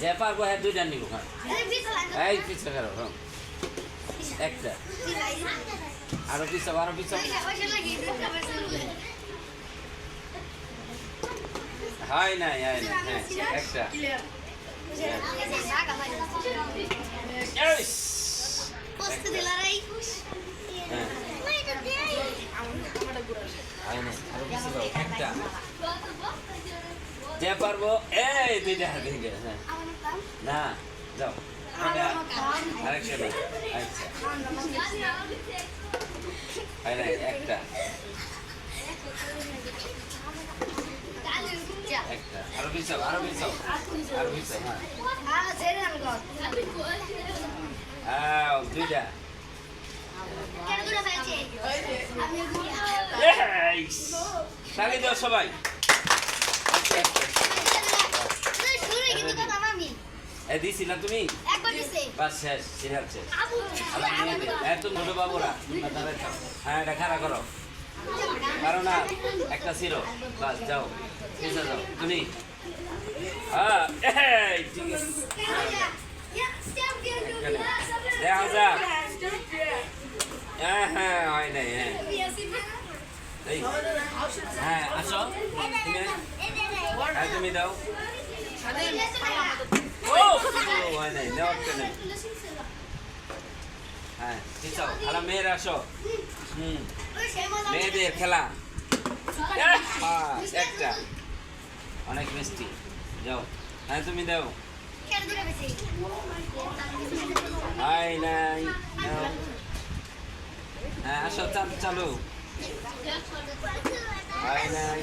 যে পারব হ্যাঁ দুইটা নিব হ্যাঁ। এই পিছনে করো হ্যাঁ। একটা। আরও পিছাও আরও পিছাও হয় নাই হয় নাই হ্যাঁ একটা। একটা। যে পারব এই দুইটা হাতে হ্যাঁ না যাও। একটা। একটা। আরও পিছাও আরও পিছাও। আরও পিছাও হ্যাঁ। দুইটা। সবাই। এ দিছিলা তুমি? বাস শেষ সিরিয়াল হ্যাঁ এটা খাড়া করো। কারও না, একটা সিরো বাস, যাও পিছা যাও। তুমি? হ্যাঁ হ্যাঁ হ্যাঁ হয় নাই হ্যাঁ। হ্যাঁ আসো। তুমি হ্যাঁ তুমি দাও। হয় খেলা, মেয়েরা, আসো। হুম, মেয়েদের খেলা। একটা। অনেক মিষ্টি। যাও। হ্যাঁ তুমি দাও। হাই নাই হ্যাঁ আসো চাল। চালু হাই নাই